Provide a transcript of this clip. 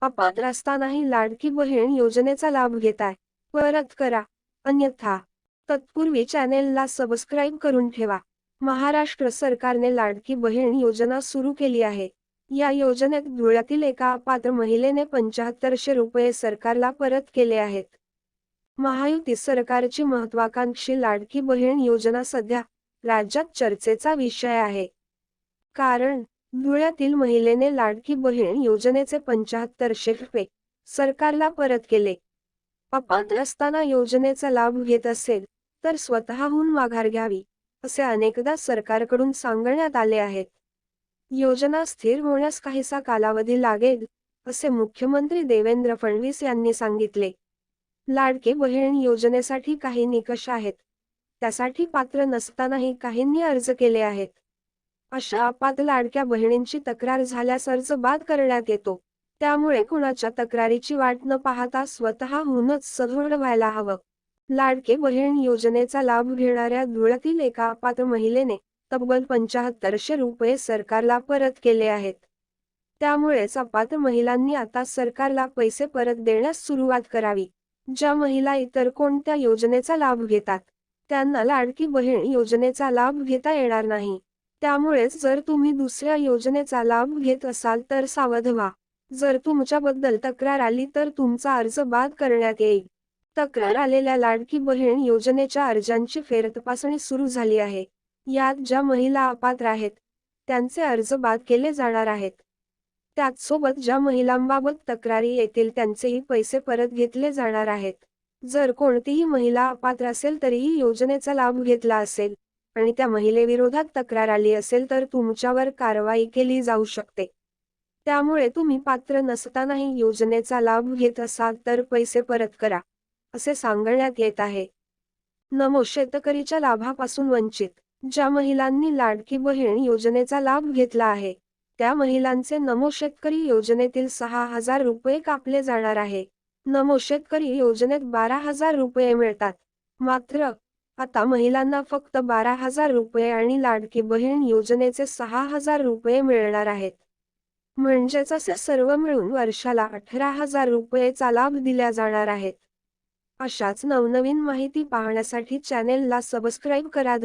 अपात्र असतानाही लाडकी बहीण योजनेचा लाभ घेताय. परत करा. अन्यथा तत्पूर्वी चॅनेलला सबस्क्राईब करून ठेवा. महाराष्ट्र सरकारने लाडकी बहीण योजना सुरू केली आहे. या योजनेत धुळ्यातील एका अपात्र महिलेने पंचाहत्तरशे रुपये सरकारला परत केले आहेत. महायुती सरकारची महत्वाकांक्षी लाडकी बहीण योजना सध्या राज्यात चर्चेचा विषय आहे. कारण धुळ्यातील महिलेने लाडकी बहीण योजनेचे पंचाहत्तरशे रुपये सरकारला परत केले. अपात्र असताना योजनेचा लाभ घेत असेल तर स्वतःहून माघार घ्यावी असे अनेकदा सरकारकडून सांगण्यात आले आहेत. योजना स्थिर होण्यास काहीसा कालावधी लागेल असे मुख्यमंत्री देवेंद्र फडणवीस यांनी सांगितले. लाडके बहीण योजनेसाठी काही निकष आहेत. त्यासाठी पात्र नसतानाही काहींनी अर्ज केले आहेत. अशा आपात लाडक्या बहिणींची तक्रार झाल्यास अर्ज बाद करण्यात येतो. त्यामुळे कुणाच्या तक्रारीची वाट न पाहता स्वतःहूनच सदृढ व्हायला हवं. लाडके बहीण योजनेचा लाभ घेणाऱ्या धुळ्यातील एका अपात्र महिलेने तब्बल पंचाहत्तरशे रुपये सरकारला परत केले आहेत. त्यामुळेच अपात्र महिलांनी आता सरकारला पैसे परत देण्यास सुरुवात करावी. ज्या महिला इतर कोणत्या योजनेचा लाभ घेतात त्यांना लाडकी बहीण योजनेचा लाभ घेता येणार नाही. त्यामुळेच जर तुम्ही दुसऱ्या योजनेचा लाभ घेत असाल तर सावध व्हा जर तुमच्याबद्दल तक्रार आली तर तुमचा अर्ज बाद करण्यात येईल. तक्रार आलेल्या लाडकी बहीण योजनेच्या अर्जांची फेरतपासणी सुरू झाली आहे. यात ज्या महिला अपात्र आहेत त्यांचे अर्ज बाद केले जाणार आहेत. त्याचसोबत ज्या महिलांबाबत तक्रारी येतील त्यांचेही पैसे परत घेतले जाणार आहेत. जर कोणतीही महिला अपात्र असेल तरीही योजनेचा लाभ घेतला असेल. आणि त्या महिलेविरोधात तक्रार आली असेल तर तुमच्यावर कारवाई केली जाऊ शकते. त्यामुळे तुम्ही पात्र नसतानाही योजनेचा लाभ घेत असाल तर पैसे परत करा असे सांगण्यात येत आहे. नमो शेतकरीच्या लाभापासून वंचित ज्या महिलांनी लाडकी बहीण योजनेचा लाभ घेतला आहे त्या महिलांचे नमो शेतकरी योजनेतील सहा हजार रुपये कापले जाणार आहे. नमो शेतकरी योजनेत बारा हजार रुपये मिळतात मात्र आता महिलांना फक्त बारा हजार रुपये आणि लाडकी बहीण योजनेचे सहा हजार रुपये मिळणार आहेत. म्हणजेच असे सर्व मिळून वर्षाला अठरा हजार रुपयेचा लाभ दिल्या जाणार आहेत. अशाच नवनवीन माहिती पाहण्यासाठी चॅनेलला सबस्क्राईब करा.